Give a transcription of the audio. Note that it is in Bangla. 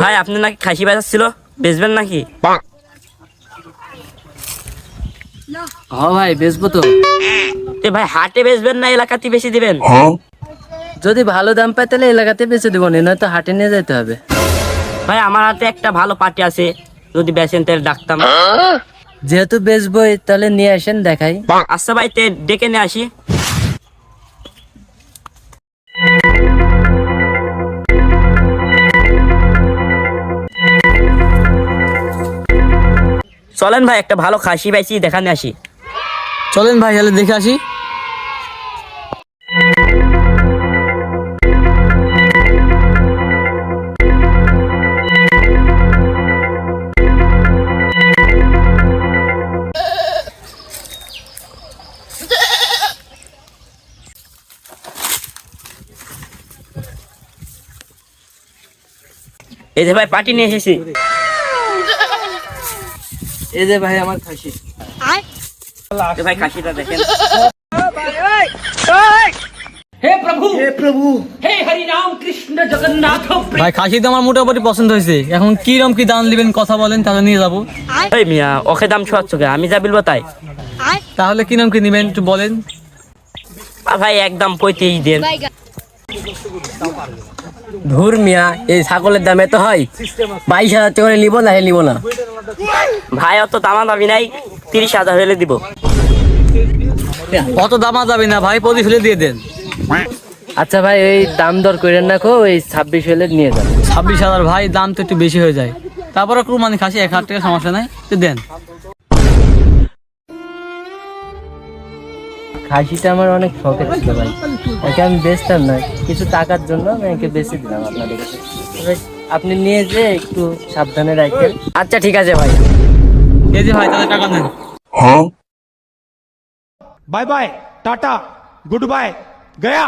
ভাই আপনি নাকি খাসি বেচাচ্ছিল বেচবেন নাকি? হ ভাই বেচবো তো। ভাই হাটে বেচবেন না এলাকাতে বেশি দিবেন? যদি ভালো দাম পাই তাহলে এলাকাতে বেচে দেবো না নয়তো হাটে নিয়ে যেতে হবে। ভাই আমার হাতে একটা ভালো পার্টি আছে যদি বেচেন তাহলে ডাকতাম। যেহেতু বেচবোই তাহলে নিয়ে আসেন দেখাই। আচ্ছা ভাই তে ডেকে নিয়ে আসি। চলেন ভাই একটা ভালো খাসি পাইছি দেখানে আসি। চলেন ভাই তাহলে দেখে আসি। এই যে ভাই পার্টি নিয়ে এসেছি। এই যে ভাই আমার খাসি। ভাই খাসিটা দেখেন। ভাই খাসি তো আমার মোটামুটি পছন্দ হয়েছে। এখন কি রকম কি দাম নেবেন কথা বলেন তাহলে নিয়ে যাব। এই মিয়া ওকে দাম ছোয়াচ্ছ কে? আমি যা বলব তাই। তাহলে কি রকম কি নেবেন একটু বলেন। আর ভাই একদম পঁয়ত্রিশ দেন। ধুর মিয়া এই ছাগলের দামে তো হয়? বাইশ হাজার টাকা করে নিবো না নিব না। ভাই অত দামা দামি নাই তিরিশ হাজার হলে দিব। অত দামা যাবে না ভাই পঁচিশ হলে দিয়ে দেন। আচ্ছা ভাই এই দাম দর করেন না কো ওই ছাব্বিশ হলে নিয়ে যান। ছাব্বিশ হাজার ভাই দাম তো একটু বেশি হয়ে যায়। তারপরে কুরবানি খাসি এক হাজার টাকা সমস্যা নাই তো দেন। খাসিটা আমার অনেক শখের ছিল ভাই। ওকে আমি বেচতাম না কিছু টাকার জন্য আমি একে বেঁচে দিলাম আপনাদের কাছে। আপনি নিয়ে যে একটু সাবধানে রাখেন। আচ্ছা ঠিক আছে ভাই। এই ভাই তাহলে টাকা নেন bye bye tata goodbye Gaya